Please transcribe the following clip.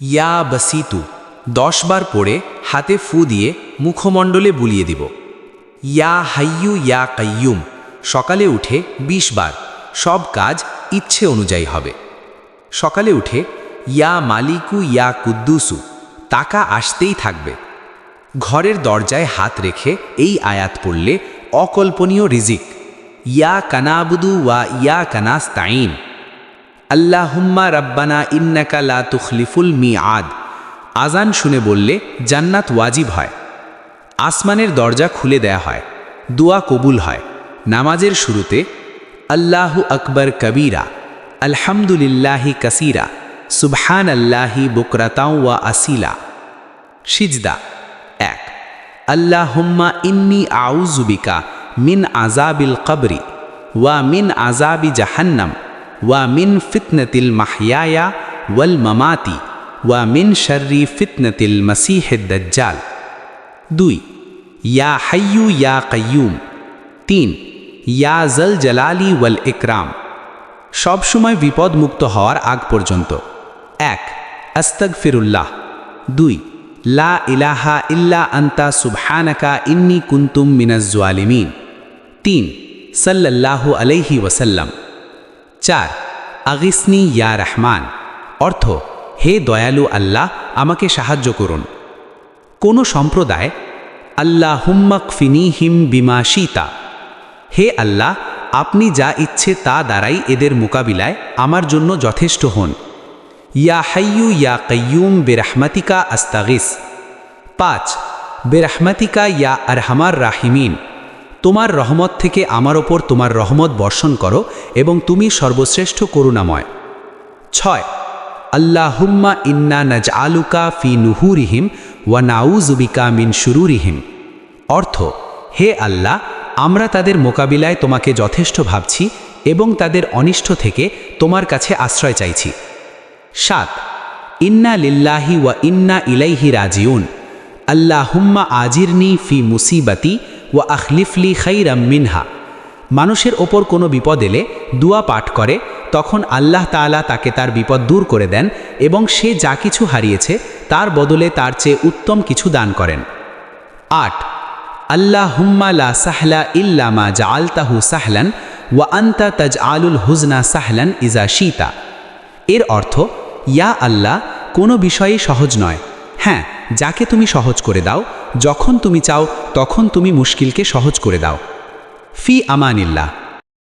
ইয়া বসিতু, দশ বার পড়ে হাতে ফু দিয়ে মুখমণ্ডলে বুলিয়ে দিব। ইয়া হাইয়ু, ইয়া কাইয়ুম, সকালে উঠে ২০ বার, সব কাজ ইচ্ছে অনুযায়ী হবে। সকালে উঠে, ইয়া মালিকু, ইয়া কুদ্দুসু, টাকা আসতেই থাকবে। ঘরের দরজায় হাত রেখে এই আয়াত পড়লে অকল্পনীয় রিজিক। ইয়া কানাবুদু, ওয়া ইয়া কানাস্তাইন আল্লাহুম্মা রাব্বানা ইন্নাকা লা তুখলিফুল মি আদ আজান শুনে বললে, জান্নাত ওয়াজিব হয়। আসমানের দরজা খুলে দেয়া হয়। দোয়া কবুল হয়। নামাজের শুরুতে, আল্লাহু আকবর কবীরা, আলহামদুলিল্লাহি কাসিরা সুবহান আল্লাহি বুকরাতাও ওয়া আসিলা। সিজদা, এক। আল্লাহুম্মা ইন্নি আউজুবিকা মিন আজাবিল কবরি ওয়া মিন আজাবি জাহান্নাম। ওয়া মিন ফিতনতিল মাহিয়ায়া ওয়াল মামাতি, ওয়া মিন শর্রি ফিতনতিল মসিহেদ দজ্জাল। দুই, ইয়া হাইয়ু ইয়া কাইয়ুম। তিন, ইয়া জল জালালি ওয়াল ইকরাম। সবসময় বিপদমুক্ত হওয়ার আগ পর্যন্ত। এক আস্তক ফিরুল্লাহ দুই, লা ইলাহা ইল্লা আন্তা সুবহানাকা ইন্নি কুন্তুম মিনাজ্জোয়ালিমিন তিন, সাল্লাল্লাহু আলাইহি ওয়াসাল্লাম। চার, আগিসনি ইয়া রহমান, অর্থ, হে দয়ালু আল্লাহ, আমাকে সাহায্য করুন। কোনো সম্প্রদায় আল্লাহ হুম্মাক ফিনিহিম বিমা শীতা, হে আল্লাহ, আপনি যা ইচ্ছে তা দ্বারাই এদের মোকাবিলায় আমার জন্য যথেষ্ট হন। ইয়া হাইয়ু ইয়া কাইয়ুম বেরহমাতিকা আস্তাগিস। পাঁচ, বেরহমাতিকা ইয়া আরহামার রাহিমিন। তোমার রহমত থেকে আমার ওপর তোমার রহমত বর্ষণ করো এবং তুমি সর্বশ্রেষ্ঠ করুণাময়। ছয়, আল্লাহুম্মা ইন্না নজ আলুকা ফি নুহুরিহিম ওয়া নাউজুবিকা মিন শুরুরিহিম। অর্থ, হে আল্লাহ, আমরা তাদের মোকাবিলায় তোমাকে যথেষ্ট ভাবছি এবং তাদের অনিষ্ট থেকে তোমার কাছে আশ্রয় চাইছি। সাত, ইন্না লিল্লাহি ওয়া ইন্না ইলাইহি রাজিউন। আল্লাহুম্মা আজিরনি ফি মুসিবাতি ওয়া আখলিফলি খাইরাম মিনহা। মানুষের ওপর কোনো বিপদ এলে দুয়া পাঠ করে, তখন আল্লাহ তাআলা তাকে তার বিপদ দূর করে দেন এবং সে যা কিছু হারিয়েছে তার বদলে তার চেয়ে উত্তম কিছু দান করেন। আট আল্লাহ হুম্মা লা সাহলা ইল্লামা জাআলতাহু সাহলান ওয়া আন্তা তাজ আলুল হুজনা সাহলান ইজা শীতা। এর অর্থ, ইয়া আল্লাহ, কোনো বিষয়ে সহজ নয়। হ্যাঁ যাকে তুমি সহজ করে দাও যখন তুমি চাও তখন তুমি মুশকিলকে সহজ করে দাও। ফি আমানিল্লাহ।